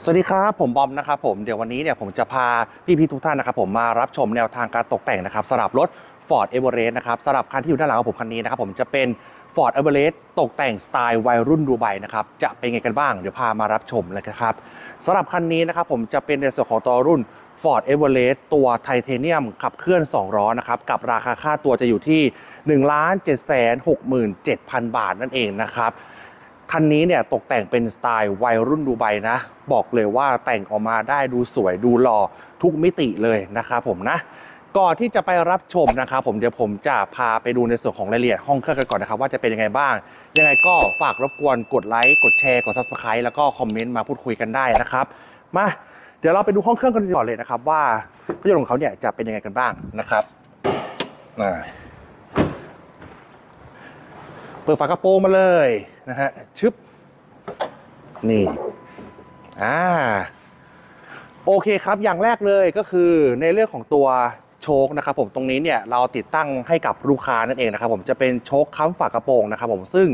สวัสดีครับ ผมบอมนะครับผมเดี๋ยววันนี้เนี่ยผมจะพาพี่ๆทุกท่านนะครับผมมารับชมแนวทางการตกแต่งนะครับสำหรับรถ Ford Everest นะครับสำหรับคันที่อยู่ด้านหลังของผมคันนี้นะครับผมจะเป็น Ford Everest ตกแต่งสไตล์วัยรุ่นดูไบนะครับจะเป็นไงกันบ้างเดี๋ยวพามารับชมเลยนะครับสำหรับคันนี้นะครับผมจะเป็นในส่วนของตัวรุ่น Ford Everest ตัวไทเทเนียมขับเคลื่อน 2 ล้อนะครับกับราคาค่าตัวจะอยู่ที่ 1 7 6 7 0 0 0 บาทนั่นเองนะครับ คันนี้เนี่ยตกแต่งเป็นสไตล์วัยรุ่นดูไบนะ บอกเลยว่าแต่งออกมาได้ดูสวยดูหล่อทุกมิติเลยนะครับผมนะก่อนที่จะไปรับชมนะครับผมเดี๋ยวผมจะพาไปดูในส่วนของรายละเอียดห้องเครื่องกันก่อนนะครับ ว่าจะเป็นยังไงบ้าง ยังไงก็ฝากรบกวนกดไลค์กดแชร์กด subscribe แล้วก็คอมเมนต์มาพูดคุยกันได้นะครับมาเดี๋ยวเราไปดูห้องเครื่องกันก่อนเลยนะครับว่าเครื่องยนต์ของเขาเนี่ยจะเป็นยังไงกันบ้างนะครับอ่า เปิดฝากระโปรงมาเลยนะฮะชึบนี่อ่าโอเคครับอย่างแรกเลยก็คือในเรื่องของตัวโชคนะครับผมตรงนี้เนี่ยเราติดตั้งให้กับลูกค้านั่นเองนะครับผมจะเป็นโชคค้ำฝากระโปรงนะครับผมซึ่ง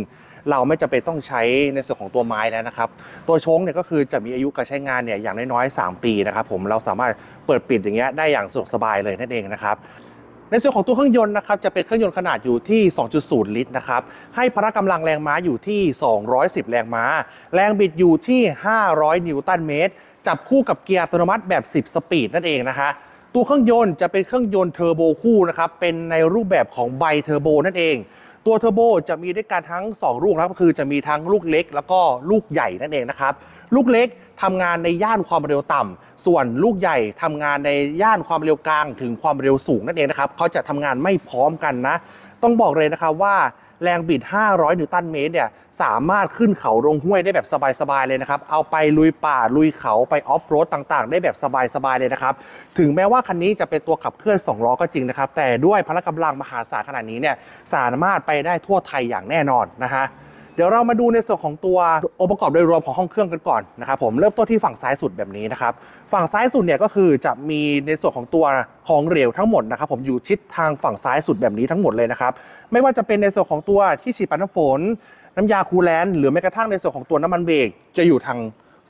เราไม่จำเป็นต้องใช้ในส่วนของตัวไม้แล้วนะครับตัวโชคเนี่ยก็คือจะมีอายุการใช้งานเนี่ยอย่างน้อยๆ3 ปีนะครับผมเราสามารถเปิดปิดอย่างเงี้ยได้อย่างสะดวกสบายเลยนั่นเองนะครับ ในส่วนของตัวเครื่องยนต์นะครับจะเป็นเครื่องยนต์ขนาดอยู่ที่ 2.0 ลิตรนะครับให้พละกำลังแรงม้าอยู่ที่ 210 แรงม้า แรงบิดอยู่ที่ 500 นิวตันเมตร จับคู่กับเกียร์อัตโนมัติแบบ 10 สปีดนั่นเองนะคะตัวเครื่องยนต์จะเป็นเครื่องยนต์เทอร์โบคู่นะครับเป็นในรูปแบบของไบเทอร์โบนั่นเอง ตัวเทอร์โบจะมีด้วยกันทั้ง 2 ลูกนะครับก็คือจะมีทั้งลูกเล็ก แล้วก็ลูกใหญ่นั่นเองนะครับลูกเล็ก ทำงานในย่านความเร็วต่ำส่วนลูกใหญ่ทำงานในย่านความเร็วกลาง ถึงความเร็วสูงนั่นเองนะครับเขาจะทำงานไม่พร้อมกันนะ ต้องบอกเลยนะครับว่าแรงบิด 500 นิวตันเมตรเนี่ยสามารถขึ้นเขาลงห้วยได้แบบสบายๆเลยนะครับ เอาไปลุยป่าลุยเขาไปออฟโรดต่างๆ ได้แบบสบายๆเลยนะครับ ถึงแม้ว่าคันนี้จะเป็นตัวขับเคลื่อน 2 ล้อก็จริงนะครับ แต่ด้วยพละกำลังมหาศาลขนาดนี้เนี่ยสามารถไปได้ทั่วไทยอย่างแน่นอนนะฮะ เดี๋ยวเรามาดูในส่วนของตัวองค์ประกอบโดยรวมของห้องเครื่องกันก่อนนะครับผมเริ่มต้นที่ฝั่งซ้ายสุดแบบนี้นะครับฝั่งซ้ายสุดเนี่ยก็คือจะมีในส่วนของตัวของเหลวทั้งหมดนะครับผมอยู่ชิดทางฝั่งซ้ายสุดแบบนี้ทั้งหมดเลยนะครับไม่ว่าจะเป็นในส่วนของตัวที่ฉีดปัดน้ำฝน น้ำยาคูลแลนต์หรือแม้กระทั่งในส่วนของตัวน้ำมันเบรกจะอยู่ทาง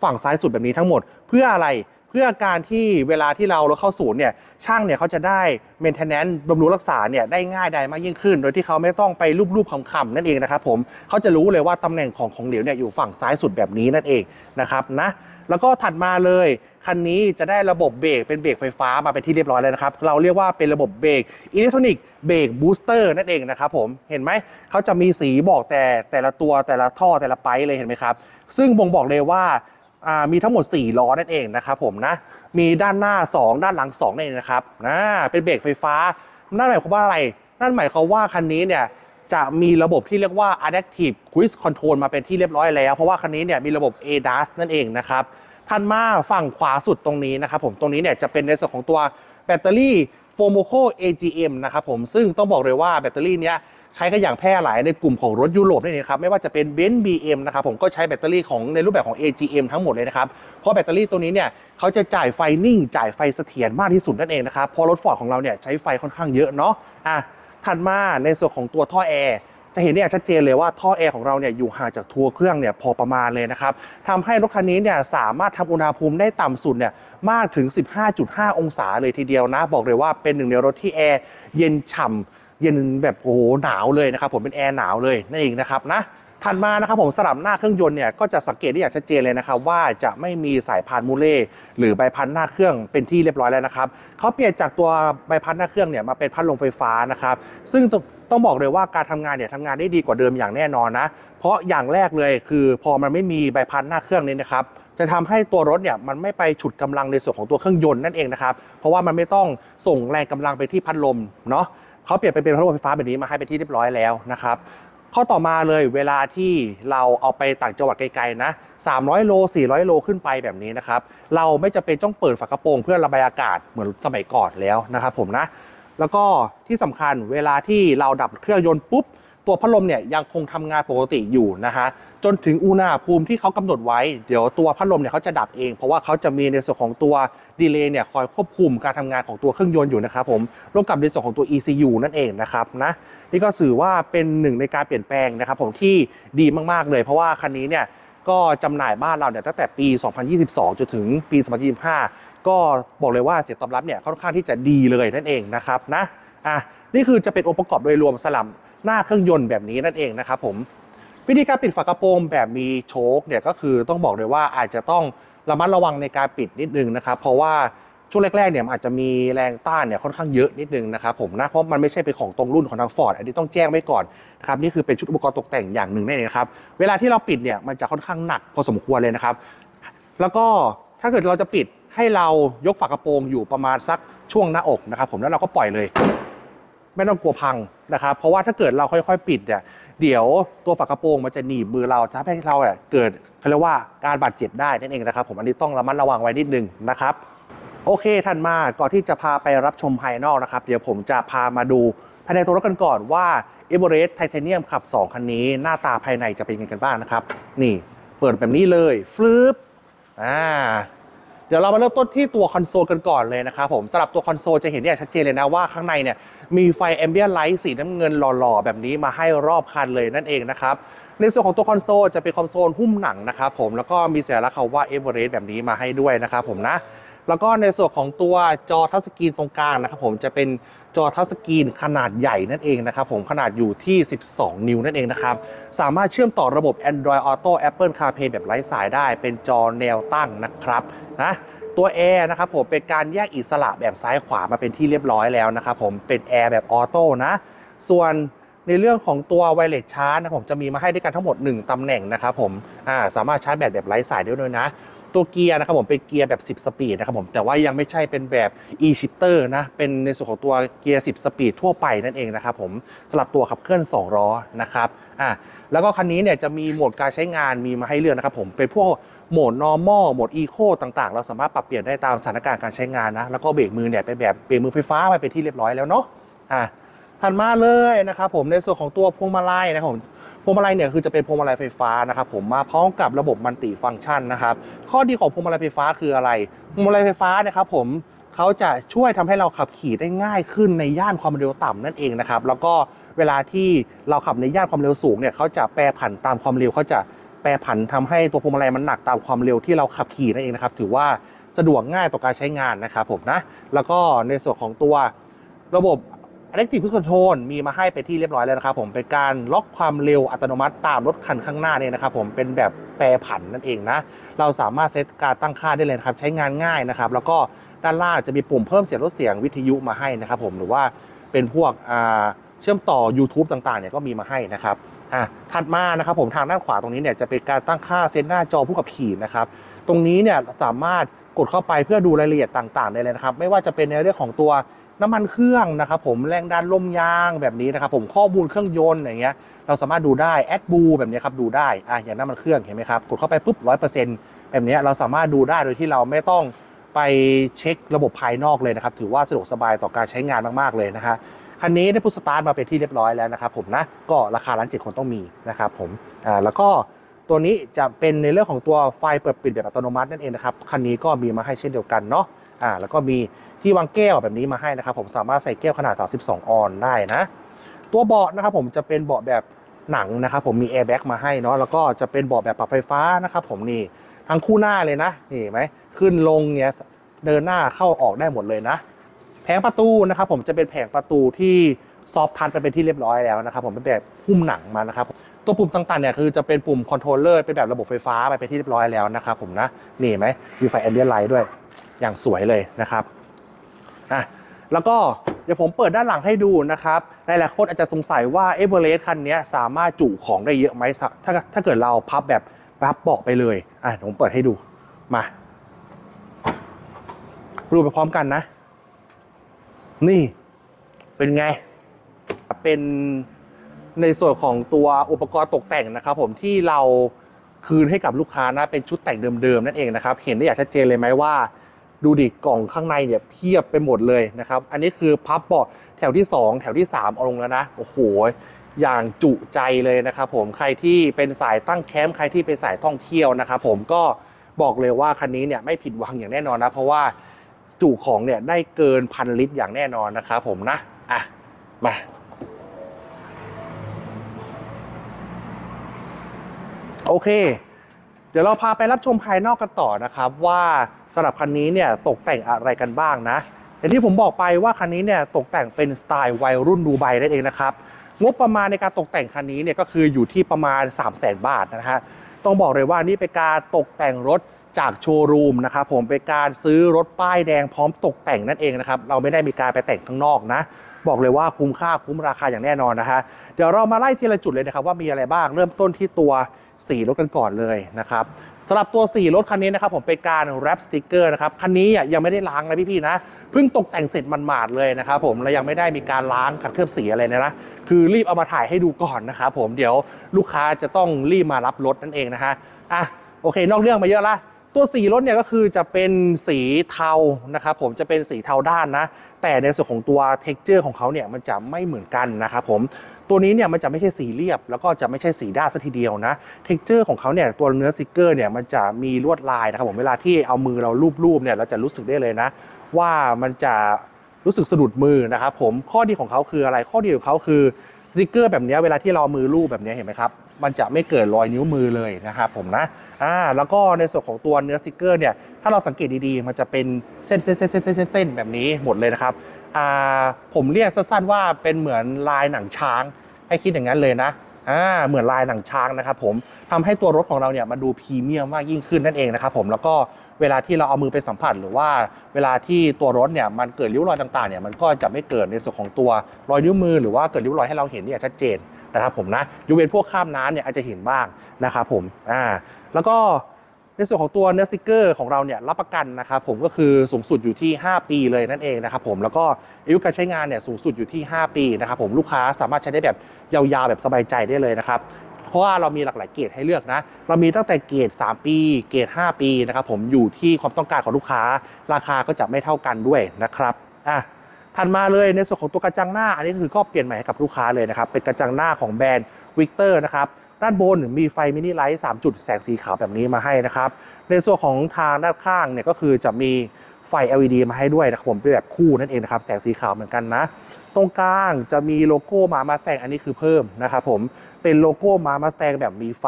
ฝั่งซ้ายสุดแบบนี้ทั้งหมด เพื่ออะไร เพื่อการที่เวลาที่เราเราเข้าศูนย์เนี่ยช่างเนี่ยเขาจะได้ maintenance บำรุงรักษาเนี่ยได้ง่ายได้มากยิ่งขึ้น โดยที่เขาไม่ต้องไปรูปๆคำๆนั่นเองนะครับผมเขาจะรู้เลยว่าตำแหน่งของของเหลวเนี่ยอยู่ฝั่งซ้ายสุดแบบนี้นั่นเองนะครับนะแล้วก็ถัดมาเลยคันนี้จะได้ระบบเบรกเป็นเบรกไฟฟ้ามาเป็นที่เรียบร้อยแล้วนะครับ เราเรียกว่าเป็นระบบเบรกอิเล็กทรอนิกส์เบรกบูสเตอร์นั่นเองนะครับผมเห็นไหมเขาจะมีสีบอกแต่แต่ละตัวแต่ละท่อแต่ละไปเลยเห็นไหมครับ ซึ่งบ่งบอกเลยว่า มีทั้งหมด 4 ล้อนั่นเองนะครับผมนะ มีด้านหน้า 2 ด้านหลัง2นั่นเองนะครับนะเป็นเบรกไฟฟ้า นั่นหมายความว่าอะไร นั่นหมายความว่าคันนี้เนี่ยจะมีระบบที่เรียกว่า Adaptive Cruise Control มาเป็นที่เรียบร้อยแล้ว เพราะว่าคันนี้เนี่ยมีระบบ ADAS นั่นเองนะครับทันมาฝั่งขวาสุดตรงนี้นะครับผมตรงนี้เนี่ยจะเป็นในส่วนของตัวแบตเตอรี่ Fomoco AGM นะครับผมซึ่งต้องบอกเลยว่าแบตเตอรี่เนี้ยใช้กันอย่างแพร่หลายในกลุ่มของรถยุโรปนั่นเองครับไม่ว่าจะเป็น b e n z BM นะครับผมก็ใช้แบตเตอรี่ของในรูปแบบของ AGM ทั้งหมดเลยนะครับเพราะแบตเตอรี่ตัวนี้เนี่ยเขาจะจ่ายไฟนิ่ง จ่ายไฟเสถียรมากที่สุดนั่นเองนะครับพราะรถฟอร์ดของเราเนี่ยใช้ไฟค่อนข้างเยอะเนาะอะถัดมาในส่วนของตัวท่อแอร์จะเห็นเนี่ยชัดเจนเลยว่าท่อแอร์ของเราเนี่ยอยู่ห่างจากตัวเครื่องเนี่ยพอประมาณเลยนะครับทำให้รถคันนี้เนี่ยสามารถทำอุณหภูมิได้ต่ำสุดเนี่ย มากถึง 15.5 องศาเลยทีเดียวนะ บอกเลยว่าเป็นหนึ่งในรถที่แอร์เย็นฉ่ำเย็นแบบโอ้โหหนาวเลยนะครับผมเป็นแอร์หนาวเลยนั่นเองนะครับนะถัดมานะครับผมสลับหน้าเครื่องยนต์เนี่ยก็จะสังเกตได้อย่างชัดเจนเลยนะครับว่าจะไม่มีสายพานมูเล่หรือใบพัดหน้าเครื่องเป็นที่เรียบร้อยแล้วนะครับเขาเปลี่ยนจากตัวใบพัดหน้าเครื่องเนี่ยมาเป็นพัดลมไฟฟ้านะครับซึ่งต้องต้องบอกเลยว่าการทำงานเนี่ยทำงานได้ดีกว่าเดิมอย่างแน่นอนนะ เพราะอย่างแรกเลยคือพอมันไม่มีใบพัดหน้าเครื่องนี้นะครับ จะทำให้ตัวรถเนี่ยมันไม่ไปฉุดกำลังในส่วนของตัวเครื่องยนต์นั่นเองนะครับ เพราะว่ามันไม่ต้องส่งแรงกำลังไปที่พัดลมเนาะเขาเปลี่ยนไปเป็นพัดลมไฟฟ้าแบบนี้มาให้เป็นที่เรียบร้อยแล้วนะครับข้อต่อมาเลยเวลาที่เราเอาไปต่างจังหวัดไกลๆนะ 300 โล 400 โลขึ้นไปแบบนี้นะครับ เราไม่จำเป็นต้องเปิดฝากระโปรงเพื่อระบายอากาศเหมือนสมัยก่อนแล้วนะครับผมนะ แล้วก็ที่สำคัญเวลาที่เราดับเครื่องยนต์ปุ๊บ ตัวพัดลมเนี่ยยังคงทำงานปกติอยู่นะฮะจนถึงอุณหภูมิที่เขากำหนดไว้ เดี๋ยวตัวพัดลมเนี่ยเขาจะดับเอง เพราะว่าเขาจะมีในส่วนของตัวดีเลย์เนี่ยคอยควบคุมการทำงานของตัวเครื่องยนต์อยู่นะครับผมร่วมกับในส่วนของตัว ECU นั่นเองนะครับนะนี่ก็ถือว่าเป็นหนึ่งในการเปลี่ยนแปลงนะครับผมที่ดีมากๆเลย เพราะว่าคันนี้เนี่ยก็จำหน่ายบ้านเราเนี่ยตั้งแต่ปี 2022 จนถึงปี 2025 ก็บอกเลยว่าเสียงตอบรับเนี่ยค่อนข้างที่จะดีเลยนั่นเองนะครับนะอะนี่คือจะเป็นองค์ประกอบโดยรวมสลับ หน้าเครื่องยนต์แบบนี้นั่นเองนะครับผมวิธีการปิดฝากระโปรงแบบมีโชคเนี่ยก็คือต้องบอกเลยว่าอาจจะต้องระมัดระวังในการปิดนิดนึงนะครับ เพราะว่าช่วงแรกๆเนี่ยอาจจะมีแรงต้านเนี่ยค่อนข้างเยอะนิดนึงนะครับผมนะเพราะมันไม่ใช่เป็นของตรงรุ่นของทางฟอร์ดอันนี้ต้องแจ้งไว้ก่อนนะครับนี่คือเป็นชุดอุปกรณ์ตกแต่งอย่างหนึ่งนั่นเองนะครับเวลาที่เราปิดเนี่ยมันจะค่อนข้างหนักพอสมควรเลยนะครับ แล้วก็ถ้าเกิดเราจะปิดให้เรายกฝากระโปรงอยู่ประมาณสักช่วงหน้าอกนะครับผมแล้วเราก็ปล่อยเลย ไม่ต้องกลัวพังนะครับ เพราะว่าถ้าเกิดเราค่อยๆ ปิดเนี่ยเดี๋ยวตัวฝากระโปรงมันจะหนีบมือเราทำให้เราเนี่ยเกิดเขาเรียกว่าการบาดเจ็บได้นั่นเองนะครับ ผมอันนี้ต้องระมัดระวังไว้นิดนึงนะครับ โอเคท่านมาก่อนที่จะพาไปรับชมภายนอกนะครับ เดี๋ยวผมจะพามาดูภายในตัวรถกันก่อนว่า e v e r e s t Titanium ขับ 2 คันนี้ หน้าตาภายในจะเป็นยังไงกันบ้างนะครับ นี่เปิดแบบนี้เลยฟลืปอ่า เดี๋ยวเรามาเริ่มต้นที่ตัวคอนโซลกันก่อนเลยนะครับผมสำหรับตัวคอนโซลจะเห็นอย่างชัดเจนเลยนะว่าข้างในเนี่ยมีไฟแอมเบียนไลท์สีน้ำเงินหล่อๆ แบบนี้มาให้รอบคันเลยนั่นเองนะครับในส่วนของตัวคอนโซลจะเป็นคอนโซลหุ้มหนังนะครับผมแล้วก็มีสัญลักษณ์คำว่าเอเวอเรสต์แบบนี้มาให้ด้วยนะครับผมนะแล้วก็ในส่วนของตัวจอทัชสกรีนตรงกลางนะครับผมจะเป็น จอทัชสกรีนขนาดใหญ่นั่นเองนะครับผมขนาดอยู่ที่ 12 นิ้วนั่นเองนะครับ สามารถเชื่อมต่อระบบ Android Auto Apple CarPlay แบบไร้สายได้ เป็นจอแนวตั้งนะครับนะตัวแอร์นะครับผมเป็นการแยกอิสระแบบซ้ายขวามาเป็นที่เรียบร้อยแล้วนะครับผมเป็นแอร์แบบออโต้นะส่วนในเรื่องของตัวไวเลสชาร์จนะครับผมจะมีมาให้ด้วยกันทั้งหมด 1 ตำแหน่งนะครับผมอ่าสามารถชาร์จแบตแบบไร้สายได้ด้วยนะ ตัวเกียร์นะครับผมเป็นเกียร์แบบ 10 สปีดนะครับผมแต่ว่ายังไม่ใช่เป็นแบบ e-shifter นะเป็นในส่วนของตัวเกียร์ 10 สปีดทั่วไปนั่นเองนะครับผมสำหรับตัวขับเคลื่อน 2 ล้อนะครับอะแล้วก็คันนี้เนี่ยจะมีโหมดการใช้งานมีมาให้เลือกนะครับผมเป็นพวกโหมด normal โหมด eco ต่างๆ เราสามารถปรับเปลี่ยนได้ตามสถานการณ์การใช้งานนะแล้วก็เบรกมือเนี่ยเป็นแบบเบรกมือไฟฟ้าไปเป็นที่เรียบร้อยแล้วเนาะอะถัดมาเลยนะครับผมในส่วนของตัวพวงมาลัยนะครับผม วงมาลัยเนี่ยคือจะเป็นพวงมาลัยไฟฟ้านะครับผมมาพร้อมกับระบบมัลติฟังก์ชันนะครับข้อดีของพวงมาลัยไฟฟ้าคืออะไรพวงมาลัยไฟฟ้านะครับผมเขาจะช่วยทำให้เราขับขี่ได้ง่ายขึ้นในย่านความเร็วต่ำนั่นเองนะครับแล้วก็เวลาที่เราขับในย่านความเร็วสูงเนี่ยเขาจะแปรผันตามความเร็วเขาจะแปรผันทำให้ตัวพวงมาลัยมันหนักตามความเร็วที่เราขับขี่นั่นเองนะครับถือว่าสะดวกง่ายต่อการใช้งานนะครับผมนะแล้วก็ในส่วนของตัวระบบ Adaptive Cruise Control มีมาให้เป็นที่เรียบร้อยแล้วนะครับผมเป็นการล็อกความเร็วอัตโนมัติตามรถคันข้างหน้าเนี่ยนะครับผมเป็นแบบแปรผันนั่นเองนะเราสามารถเซตการตั้งค่าได้เลยนะครับใช้งานง่ายนะครับแล้วก็ด้านล่างจะมีปุ่มเพิ่มเสียงลดเสียงวิทยุมาให้นะครับผมหรือว่าเป็นพวกเชื่อมต่อ YouTube ต่างๆเนี่ยก็มีมาให้นะครับอะถัดมานะครับผมทางด้านขวาตรงนี้เนี่ยจะเป็นการตั้งค่าเซตหน้าจอผู้ขับขี่นะครับตรงนี้เนี่ยสามารถกดเข้าไปเพื่อดูรายละเอียดต่างๆได้เลยนะครับไม่ว่าจะเป็นในเรื่องของตัว น้ำมันเครื่องนะครับผมแรงดันลมยางแบบนี้นะครับผมข้อมูลเครื่องยนต์อย่างเงี้ยเราสามารถดูได้แอดบูแบบนี้ครับดูได้อะอย่างน้ำมันเครื่องเห็นไหมครับกดเข้าไปปุ๊บร้อยเปอร์เซ็นต์แบบนี้เราสามารถดูได้โดยที่เราไม่ต้องไปเช็คระบบภายนอกเลยนะครับถือว่าสะดวกสบายต่อการใช้งานมากๆเลยนะฮะคันนี้ได้พุทสตาร์ทมาเป็นที่เรียบร้อยแล้วนะครับผมนะก็ราคาล้านเจ็ดคนต้องมีนะครับผมอ่าแล้วก็ตัวนี้จะเป็นในเรื่องของตัวไฟเปิดปิดแบบอัตโนมัตินั่นเองนะครับคันนี้ก็มีมาให้เช่นเดียวกันเนาะอ่าแล้วก็มี ที่วางแก้วแบบนี้มาให้นะครับผมสามารถใส่แก้วขนาด 32 ออนได้นะ ตัวเบาะนะครับผมจะเป็นเบาะแบบหนังนะครับผมมีแอร์แบ็กมาให้เนาะแล้วก็จะเป็นเบาะแบบปรับไฟฟ้านะครับผมนี่ทั้งคู่หน้าเลยนะนี่ไหมขึ้นลงเนี่ยเดินหน้าเข้าออกได้หมดเลยนะ แผงประตูนะครับผมจะเป็นแผงประตูที่ซอฟทันไปเป็นที่เรียบร้อยแล้วนะครับผมเป็นแบบหุ้มหนังมานะครับตัวปุ่มต่างๆเนี่ยคือจะเป็นปุ่มคอนโทรลเลอร์เป็นแบบระบบไฟฟ้าไปเป็นที่เรียบร้อยแล้วนะครับผมนะนี่ไหมมีไฟแอมเบียนไลท์ด้วยอย่างสวยเลยนะครับ อะแล้วก็เดี๋ยวผมเปิดด้านหลังให้ดูนะครับหลายคนอาจจะสงสัยว่าเอเวอเรสต์คันนี้สามารถจุของได้เยอะไหมถ้าถ้าเกิดเราพับแบบพับเบาะไปเลยอะผมเปิดให้ดูมาดูไปพร้อมกันนะ นี่เป็นไง เป็นในส่วนของตัวอุปกรณ์ตกแต่งนะครับ ผมที่เราคืนให้กับลูกค้านะเป็นชุดแต่งเดิมๆนั่นเองนะครับ เห็นได้อย่างชัดเจนเลยไหมว่า ดูดิกล่องข้างในเนี่ยเพียบไปหมดเลยนะครับ อันนี้คือพับเบาะแถวที่ 2 แถวที่ 3 เอาลงแล้วนะ โอ้โห อย่างจุใจเลยนะครับผมใครที่เป็นสายตั้งแคมป์ใครที่เป็นสายท่องเที่ยวนะครับผมก็บอกเลยว่าคันนี้เนี่ยไม่ผิดหวังอย่างแน่นอนนะ เพราะว่าจุของเนี่ยได้เกินพันลิตรอย่างแน่นอนนะครับผมนะอะมาโอเค ดี๋ยวเราพาไปรับชมภายนอกกันต่อนะครับว่าสำหรับคันนี้เนี่ยตกแต่งอะไรกันบ้างนะอย่างที่ผมบอกไปว่าคันนี้เนี่ยตกแต่งเป็นสไตล์วัยรุ่นดูไบนั่นเองนะครับงบประมาณในการตกแต่งคันนี้เนี่ยก็คืออยู่ที่ประมาณ 3 0 0 0 0 0บาทนะฮะต้องบอกเลยว่านี่เป็นการตกแต่งรถจากโชว์รูมนะครับผมเป็นการซื้อรถป้ายแดงพร้อมตกแต่งนั่นเองนะครับเราไม่ได้มีการไปแต่งข้างนอกนะ บอกเลยว่าคุ้มค่าคุ้มราคาอย่างแน่นอนนะฮะเดี๋ยวเรามาไล่ทีละจุดเลยนะครับว่ามีอะไรบ้างเริ่มต้นที่ตัว สีรถกันก่อนเลยนะครับสำหรับตัวสีรถคันนี้นะครับผมเป็นการแรปสติกเกอร์นะครับคันนี้ยังไม่ได้ล้างนะพี่ๆนะเพิ่งตกแต่งเสร็จมันหมาดเลยนะครับผมและยังไม่ได้มีการล้างขัดเคลือบสีอะไรเลยนะคือรีบเอามาถ่ายให้ดูก่อนนะครับผมเดี๋ยวลูกค้าจะต้องรีบมารับรถนั่นเองนะฮะอะโอเคนอกเรื่องมาเยอะละตัวสีรถเนี่ยก็คือจะเป็นสีเทานะครับผมจะเป็นสีเทาด้านนะ แต่ในส่วนของตัว t e x t อร์ของเขาเนี่ยมันจะไม่เหมือนกันนะครับผม ตัวนี้เนี่ยมันจะไม่ใช่สีเรียบ แล้วก็จะไม่ใช่สีด้านซะทีเดียวนะ t e x t อร์ของเขาเนี่ยตัวเนื้อสติกเกอร์เนี่ยมันจะมีลวดลายนะครับผมเวลาที่เอามือเราลูบๆเนี่ยเราจะรู้สึกได้เลยนะ ว่ามันจะรู้สึกสะดุดมือนะครับผมข้อดีของเขาคืออะไรข้อดีของเขาคือสติกเกอร์แบบนี้เวลาที่เรามือลูบแบบนี้เห็นไหมครับมันจะไม่เกิดรอยนิ้วมือเลยนะครับผมนะอ่าแล้วก็ในส่วนของตัวเนื้อสติกเกอร์เนี่ยถ้าเราสังเกตดีๆ มันจะเป็นเส้นเส้นเส้นเส้นเส้นเส้นเส้นแบบนี้หมดเลยนะครับ ผมเรียกสั้นๆว่าเป็นเหมือนลายหนังช้าง ให้คิดอย่างนั้นเลยนะอ่าเหมือนลายหนังช้างนะครับผมทำให้ตัวรถของเราเนี่ยมันดูพรีเมียมมากยิ่งขึ้นนั่นเองนะครับผมแล้วก็เวลาที่เราเอามือไปสัมผัสหรือว่าเวลาที่ตัวรถเนี่ยมันเกิดริ้วรอยต่างๆเนี่ยมันก็จะไม่เกิดในส่วนของตัวรอยนิ้วมือหรือว่าเกิดริ้วรอยให้เราเห็นเนี่ยชัดเจนนะครับผมนะยกเว้นพวกข้ามน้ำเนี่ยอาจจะเห็นบ้างนะครับผมอ่าแล้วก็ ในส่วนของตัวเนื้อสติกเกอร์ของเราเนี่ยรับประกันนะครับผมก็คือสูงสุดอยู่ที่ 5 ปีเลยนั่นเองนะครับผมแล้วก็อายุการใช้งานเนี่ยสูงสุดอยู่ที่ 5 ปีนะครับผมลูกค้าสามารถใช้ได้แบบยาวๆแบบสบายใจได้เลยนะครับเพราะว่าเรามีหลากหลายเกรดให้เลือกนะ เรามีตั้งแต่เกรด3 ปี เกรด5 ปีนะครับผมอยู่ที่ความต้องการของลูกค้า ราคาก็จะไม่เท่ากันด้วยนะครับอะถัดมาเลยในส่วนของตัวกระจังหน้า อันนี้คือก็เปลี่ยนใหม่ให้กับลูกค้าเลยนะครับเป็นกระจังหน้าของแบรนด์วิกเตอร์นะครับ ด้านบนมีไฟมินิไลท์3จุดแสงสีขาวแบบนี้มาให้นะครับ ในส่วนของทางด้านข้างเนี่ยก็คือจะมีไฟ LED มาให้ด้วยนะครับผมเป็นแบบคู่นั่นเองนะครับแสงสีขาวเหมือนกันนะ ตรงกลางจะมีโลโก้มามาแตงอันนี้คือเพิ่มนะครับผมเป็นโลโก้มามาแตงแบบมีไฟ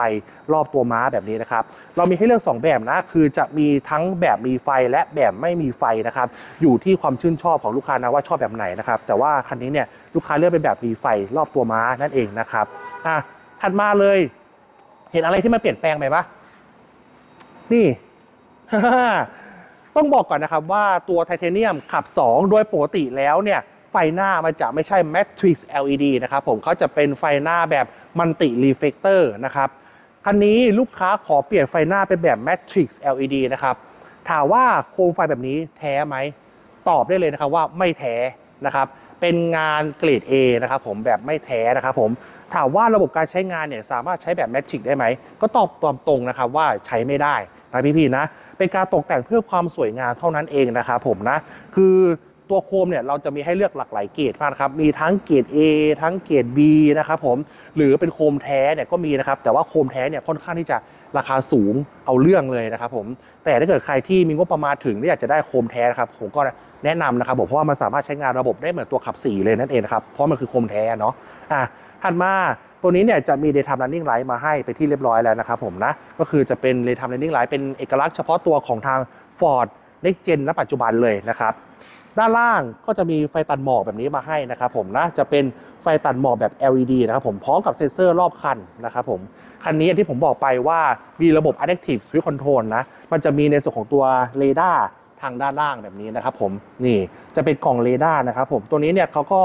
รอบตัวม้าแบบนี้นะครับ เรามีให้เลือก 2 แบบนะ คือจะมีทั้งแบบมีไฟและแบบไม่มีไฟนะครับ อยู่ที่ความชื่นชอบของลูกค้านะว่าชอบแบบไหนนะครับ แต่ว่าคันนี้เนี่ยลูกค้าเลือกเป็นแบบมีไฟรอบตัวม้านั่นเองนะครับอะ ถัดมาเลย เห็นอะไรที่มันเปลี่ยนแปลงไปปะนี่ ต้องบอกก่อนนะครับว่าตัวไทเทเนียมขับ 2 โดยปกติแล้วเนี่ยไฟหน้ามันจะไม่ใช่ Matrix LED นะครับผมเขาจะเป็นไฟหน้าแบบมันติรีเฟกเตอร์นะครับคันนี้ลูกค้าขอเปลี่ยนไฟหน้าเป็นแบบ Matrix LED นะครับถามว่าโคมไฟแบบนี้แท้ไหม ตอบได้เลยนะครับว่าไม่แท้นะครับ เป็นงานเกรด A นะครับผมแบบไม่แท้นะครับผม ถามว่าระบบการใช้งานเนี่ยสามารถใช้แบบ Matrix ได้ไหม ก็ตอบตามตรงนะครับว่าใช้ไม่ได้นะพี่ๆนะ เป็นการตกแต่งเพื่อความสวยงามเท่านั้นเองนะครับผมนะ คือตัวโคมเนี่ยเราจะมีให้เลือกหลากหลายเกรดมากนะครับ มีทั้งเกรด A ทั้งเกรด B นะครับผม หรือเป็นโคมแท้เนี่ยก็มีนะครับ แต่ว่าโคมแท้เนี่ยค่อนข้างที่จะราคาสูงเอาเรื่องเลยนะครับผม แต่ถ้าเกิดใครที่มีงบประมาณถึงที่อยากจะได้โคมแท้นะครับผมก็แนะนำนะครับผมเพราะว่ามันสามารถใช้งานระบบได้เหมือนตัวขับสีเลยนั่นเองนะครับ เพราะมันคือโคมแท้เนาะ อะ ถัดมาตัวนี้เนี่ยจะมี Daytime Running Light มาให้ไปที่เรียบร้อยแล้วนะครับผมนะก็คือจะเป็น Daytime Running Light เป็นเอกลักษณ์เฉพาะตัวของทาง Ford Next Gen ณปัจจุบันเลยนะครับด้านล่างก็จะมีไฟตัดหมอกแบบนี้มาให้นะครับผมนะจะเป็นไฟตัดหมอกแบบ LED นะครับผมพร้อมกับเซ็นเซอร์รอบคันนะครับผมคันนี้ที่ผมบอกไปว่ามีระบบ Adaptive Cruise Control นะมันจะมีในส่วนของตัวเรดาร์ทางด้านล่างแบบนี้นะครับผมนี่จะเป็นกล่องเรดาร์นะครับผมตัวนี้เนี่ยเขาก็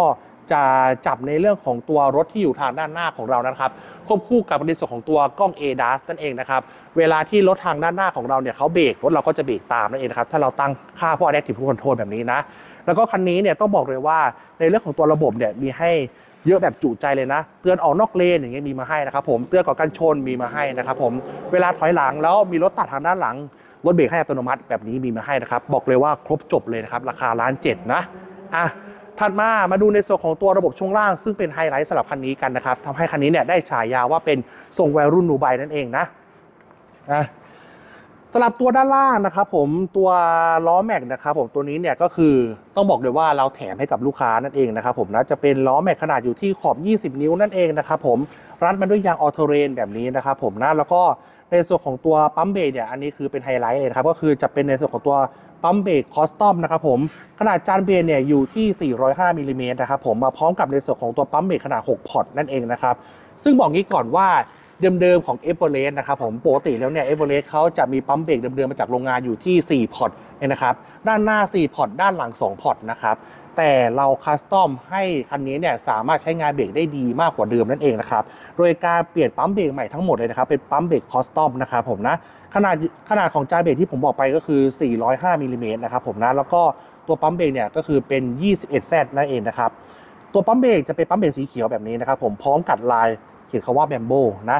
จะจับในเรื่องของตัวรถที่อยู่ทางด้านหน้าของเรานะครับ ควบคู่กับในส่วนของตัวกล้อง ADAS นั่นเองนะครับ เวลาที่รถทางด้านหน้าของเราเนี่ยเขาเบรกรถเราก็จะเบรกตามนั่นเองนะครับ ถ้าเราตั้งค่าพวก Adaptive Cruise Control แบบนี้นะ แล้วก็คันนี้เนี่ยต้องบอกเลยว่าในเรื่องของตัวระบบเนี่ยมีให้เยอะแบบจุใจเลยนะ เตือนออกนอกเลนอย่างเงี้ยมีมาให้นะครับผมเตือนก่อนการชนมีมาให้นะครับผมเวลาถอยหลังแล้วมีรถตัดทางด้านหลังรถเบรกให้อัตโนมัติแบบนี้มีมาให้นะครับ บอกเลยว่าครบจบเลยนะครับ ราคาล้านเจ็ดนะอะ ถัดมามาดูในส่วนของตัวระบบช่วงล่าง ซึ่งเป็นไฮไลท์สำหรับคันนี้กันนะครับทำให้คันนี้เนี่ยได้ฉายาว่าเป็นทรงวัยรุ่นนูไบนั่นเองนะอะสำหรับตัวด้านล่างนะครับผมตัวล้อแม็กนะครับผมตัวนี้เนี่ยก็คือต้องบอกเลยว่าเราแถมให้กับลูกค้านั่นเองนะครับผมนะจะเป็นล้อแม็กขนาดอยู่ที่ขอบ 20 นิ้วนั่นเองนะครับผมรัดมาด้วยยางออโตเรนแบบนี้นะครับผมนะแล้วก็ในส่วนของตัวปั๊มเบรกเนี่ยอันนี้คือเป็นไฮไลท์เลยครับก็คือจะเป็นในส่วนของตัว ปั๊มเบรกคอสตอมนะครับผมขนาดจานเบรกเนี่ยอยู่ที่ 405มิลลิเมตรนะครับผมมาพร้อมกับในส่วนของตัวปั๊มเบรกขนาด 6 พอร์ตนั่นเองนะครับซึ่งบอกงี้ก่อนว่า เดิมๆของเอเวอเรสต์นะครับผมปกติแล้วเนี่ยเอเวอเรสต์เขาจะมีปั๊มเบรกเดิมๆมาจากโรงงานอยู่ที่ 4 พอร์ตเนะครับด้านหน้า 4 พอร์ตด้านหลัง 2 พอร์ตนะครับแต่เราคัสตอมให้คันนี้เนี่ยสามารถใช้งานเบรกได้ดีมากกว่าเดิมนั่นเองนะครับ โดยการเปลี่ยนปั๊มเบรกใหม่ทั้งหมดเลยนะครับ เป็นปั๊มเบรกคอสตอมนะครับผมนะ ขนาดขนาดของจานเบรกที่ผมบอกไปก็คือ 405มิลลิเมตรนะครับผมนะ แล้วก็ตัวปั๊มเบรกเนี่ยก็คือเป็น 21Z นั่นเองนะครับ ตัวปั๊มเบรกจะเป็นปั๊มเบรกสีเขียวแบบนี้นะครับผมพร้อมกัดลาย ขียนคาว่าแบมโบนะ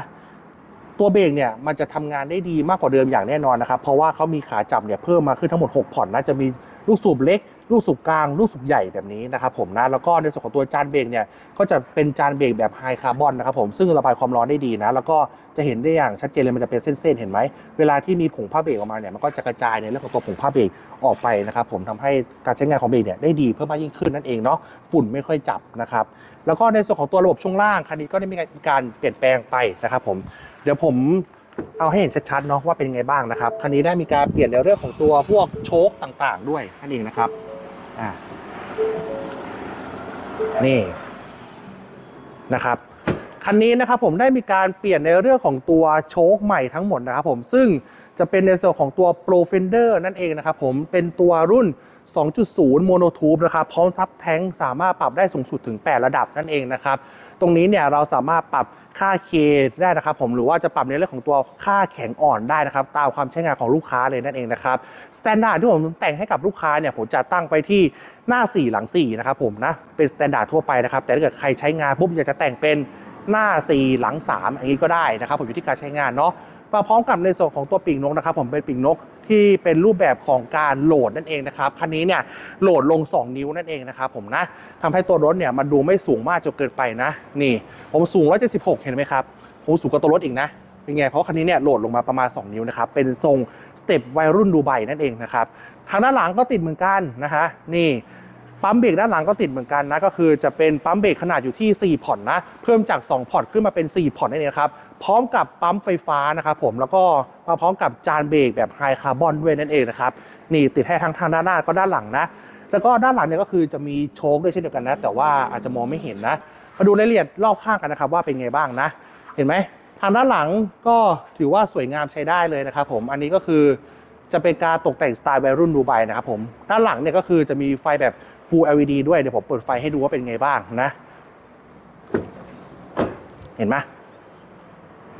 ตัวเบรกเนี่ยมันจะทำงานได้ดีมากกว่าเดิมอย่างแน่นอนนะครับ เพราะว่าเขามีขาจับเนี่ยเพิ่มมาขึ้นทั้งหมด6พอนนะจะมีลูกสูบเล็ก ลูกสูบกลาง ลูกสูบใหญ่แบบนี้นะครับผมนะแล้วก็ในส่วนของตัวจานเบรกเนี่ยก็จะเป็นจานเบรกแบบไฮคาร์บอนนะครับผมซึ่งระบายความร้อนได้ดีนะแล้วก็จะเห็นได้อย่างชัดเจนเลยมันจะเป็นเส้นๆเห็นไหมเวลาที่มีผงผ้าเบรกออกมาเนี่ยมันก็จะกระจายในเรื่องของตัวผงผ้าเบรกออกไปนะครับผมทำให้การใช้งานของเบรกเนี่ยได้ดีเพิ่มมากยิ่งขึ้นนั่นเองเนาะฝุ่นไม่ค่อยจับนะครับแล้วก็ในส่วนของตัวระบบช่วงล่างคันนี้ก็ได้มีการเปลี่ยนแปลงไปนะครับผมเดี๋ยวผมเอาให้เห็นชัดๆเนาะว่าเป็นยังไงบ้างนะครับ คันนี้ได้มีการเปลี่ยนในเรื่องของตัวพวกโชคต่างๆ ด้วยนั่นเองนะครับ อะนี่นะครับคันนี้นะครับผมได้มีการเปลี่ยนในเรื่องของตัวโชคใหม่ทั้งหมดนะครับผมซึ่ง จะเป็นในส่วนของตัว Pro Fender นั่นเองนะครับผมเป็นตัวรุ่น 2.0โมโนทูบนะครับพร้อมซับแท้งสามารถปรับได้สูงสุดถึง 8 ระดับนั่นเองนะครับตรงนี้เนี่ยเราสามารถปรับค่าเคได้นะครับผมหรือว่าจะปรับในเรื่องของตัวค่าแข็งอ่อนได้นะครับ ตามความใช้งานของลูกค้าเลยนั่นเองนะครับสแตนดาร์ดที่ผมแต่งให้กับลูกค้าเนี่ยผมจะตั้งไปที่หน้า 4 หลัง4นะครับผมนะเป็นสแตนดาร์ดทั่วไปนะครับแต่ถ้าเกิดใครใช้งานปุ๊บอยากจะแต่งเป็นหน้า 4 หลัง 3 อย่างนี้ก็ได้นะครับผมอยู่ที่การใช้งานเนาะ มาพร้อมกับในส่วนของตัวปีกนกนะครับผมเป็นปีกนกที่เป็นรูปแบบของการโหลดนั่นเองนะครับคันนี้เนี่ยโหลดลง 2 นิ้วนั่นเองนะครับผมนะทำให้ตัวรถเนี่ยมันดูไม่สูงมากจนเกินไปนะ นี่ ผมสูง 176 เห็นไหมครับผมสูงกว่าตัวรถอีกนะเป็นไงเพราะคันนี้เนี่ยโหลดลงมาประมาณ 2 นิ้วนะครับ เป็นทรงสเต็ปวัยรุ่นดูไบนั่นเองนะครับ ทางด้านหลังก็ติดเหมือนกันนะฮะ นี่ ปั๊มเบรกด้านหลังก็ติดเหมือนกันนะก็คือจะเป็นปั๊มเบรกขนาดอยู่ที่ 4 พอร์ตนะ เพิ่มจาก 2 พอร์ตขึ้นมาเป็น 4 พอร์ตนั่นเองครับพร้อมกับปั๊มไฟฟ้านะครับผมแล้วก็มาพร้อมกับจานเบรกแบบไฮคาร์บอนด้วยนั่นเองนะครับนี่ติดให้ทั้งทางด้านหน้าก็ด้านหลังนะ แล้วก็ด้านหลังเนี่ยก็คือจะมีโชคด้วยเช่นเดียวกันนะ แต่ว่าอาจจะมองไม่เห็นนะมาดูรายละเอียดรอบข้างกันนะครับว่าเป็นไงบ้างนะ เห็นไหมทางด้านหลังก็ถือว่าสวยงามใช้ได้เลยนะครับผมอันนี้ก็คือจะเป็นการตกแต่งสไตล์วัยรุ่นดูไบนะครับผมด้านหลังเนี่ยก็คือจะมีไฟแบบ Full LED ด้วยเดี๋ยวผมเปิดไฟให้ดูว่าเป็นไงบ้างนะ เห็นไหม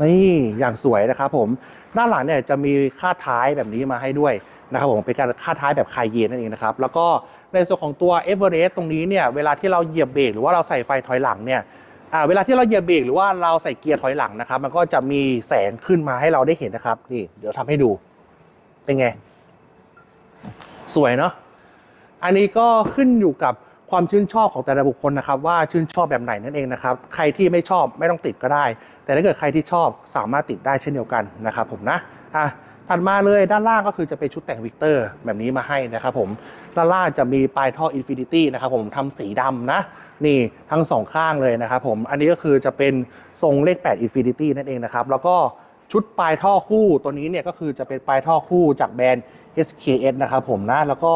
นี่อย่างสวยนะครับผมด้านหลังเนี่ยจะมีค่าท้ายแบบนี้มาให้ด้วยนะครับผมเป็นการค่าท้ายแบบคายเยนนั่นเองนะครับแล้วก็ในส่วนของตัวเอเวอเรสต์ตรงนี้เนี่ยเวลาที่เราเหยียบเบรกหรือว่าเราใส่ไฟถอยหลังเนี่ยเวลาที่เราเหยียบเบรกหรือว่าเราใส่เกียร์ถอยหลังนะครับ มันก็จะมีแสงขึ้นมาให้เราได้เห็นนะครับนี่เดี๋ยวทำให้ดูเป็นไง สวยเนาะ อันนี้ก็ขึ้นอยู่กับความชื่นชอบของแต่ละบุคคลนะครับ ว่าชื่นชอบแบบไหนนั่นเองนะครับ ใครที่ไม่ชอบไม่ต้องติดก็ได้ แต่ถ้าเกิดใครที่ชอบสามารถติดได้เช่นเดียวกันนะครับผมนะอะถัดมาเลยด้านล่างก็คือจะเป็นชุดแต่งวิกเตอร์แบบนี้มาให้นะครับผมด้านล่างจะมีปลายท่ออินฟินิตี้นะครับผมทำสีดำนะ นี่ทั้งสองข้างเลยนะครับผมอันนี้ก็คือจะเป็นทรงเลข8 Infinity นั่นเองนะครับ แล้วก็ชุดปลายท่อคู่ตัวนี้เนี่ยก็คือจะเป็นปลายท่อคู่จากแบรนด์ SKS นะครับผมนะแล้วก็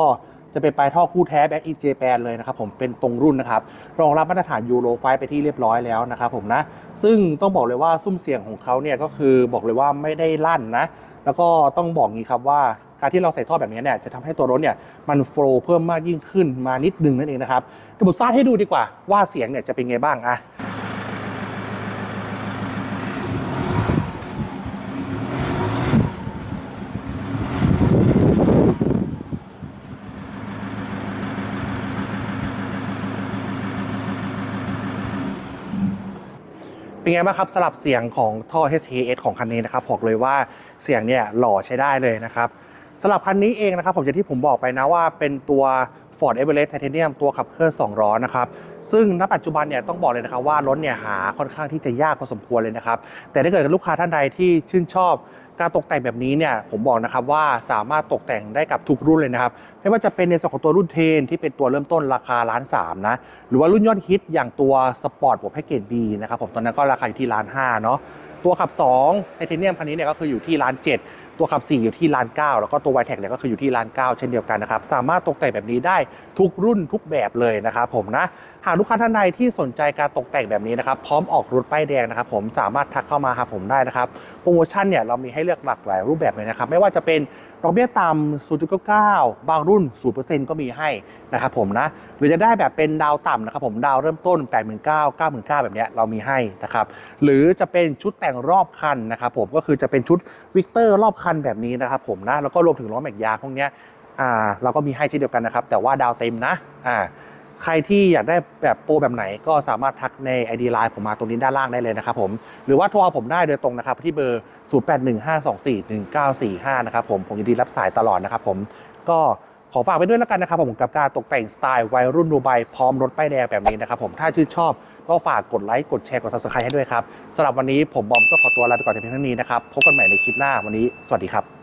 จะเป็นปลายท่อคู่แท้แบ็กอินเจแปนเลยนะครับผมเป็นตรงรุ่นนะครับรองรับมาตรฐานยูโรไฟไปที่เรียบร้อยแล้วนะครับผมนะซึ่งต้องบอกเลยว่าซุ้มเสียงของเขาเนี่ยก็คือบอกเลยว่าไม่ได้ลั่นนะ แล้วก็ต้องบอกงี้ครับว่าการที่เราใส่ท่อแบบนี้เนี่ยจะทำให้ตัวรถเนี่ยมันโฟล์เพิ่มมากยิ่งขึ้นมานิดนึงนั่นเองนะครับเดี๋ยวผมสตาร์ทให้ดูดีกว่าว่าเสียงเนี่ยจะเป็นไงบ้างอะ เป็นไงบ้างครับสลับเสียงของท่อ HKS ของคันนี้นะครับบอกเลยว่าเสียงเนี่ยหล่อใช้ได้เลยนะครับสำหรับคันนี้เองนะครับผมอย่างที่ผมบอกไปนะว่าเป็นตัว Ford Everest Titanium ตัวขับเคลื่อน2ล้อนะครับซึ่งณปัจจุบันเนี่ยต้องบอกเลยนะครับว่ารถเนี่ยหาค่อนข้างที่จะยากพอสมควรเลยนะครับแต่ถ้าเกิดลูกค้าท่านใดที่ชื่นชอบ การตกแต่งแบบนี้เนี่ยผมบอกนะครับว่าสามารถตกแต่งได้กับทุกรุ่นเลยนะครับ ไม่ว่าจะเป็นในส่วนของตัวรุ่นเทนที่เป็นตัวเริ่มต้นราคาล้านสามนะหรือว่ารุ่นยอดฮิตอย่างตัวสปอร์ตบวกแพ็กเกจ B นะครับผมตอนนั้นก็ราคาอยู่ที่ล้านห้าเนาะตัวขับ2ไทเทเนียมคันนี้เนี่ยก็คืออยู่ที่ล้านเตัวขับ 4 อยู่ที่ล้านเแล้วก็ตัว y t e c เนี่ยก็คืออยู่ที่ล้านเเช่นเดียวกันนะครับ สามารถตกแต่งแบบนี้ได้ทุกรุ่นทุกแบบเลยนะครับผมนะหากลูกค้าท่านใดที่สนใจการตกแต่งแบบนี้นะครับ พร้อมออกรถป้ายแดงนะครับ ผมสามารถทักเข้ามาหาผมได้นะครับ โปรโมชั่นเนี่ยเรามีให้เลือกหลากหลายรูปแบบเลยนะครับ ไม่ว่าจะเป็นดอกเบี้ยต่ำ0.99 บางรุ่น 0%ก็มีให้นะครับผมนะ หรือจะได้แบบเป็นดาวต่ำนะครับผมดาวเริ่มต้น 8 9 9 9 0 0แบบเนี้ยเรามีให้นะครับ หรือจะเป็นชุดแต่งรอบคันนะครับผมก็คือจะเป็นชุดวิกเตอร์รอบคันแบบนี้นะครับผมนะแล้วก็รวมถึงล้อแม็กยางพวกเนี้ยอ่าเราก็มีให้เช่นเดียวกันนะครับ แต่ว่าดาวเต็มนะอ่า ใครที่อยากได้แบบโปรแบบไหนก็สามารถทักใน ID Line ผมมาตรงนี้ด้านล่างได้เลยนะครับผมหรือว่าโทรเอาผมได้โดยตรงนะครับที่เบอร์ 0815241945 นะครับผมผมยินดีรับสายตลอดนะครับผมก็ขอฝากไปด้วยแล้วกันนะครับผมกับการตกแต่งสไตล์วัยรุ่นดูไบพร้อมรถป้ายแดงแบบนี้นะครับผมถ้าชื่นชอบก็ฝากกดไลค์กดแชร์กด subscribe ให้ด้วยครับสำหรับวันนี้ผมบอมต้องขอตัวลาไปก่อนแต่เพียงเท่านี้นะครับพบกันใหม่ในคลิปหน้าวันนี้สวัสดีครับ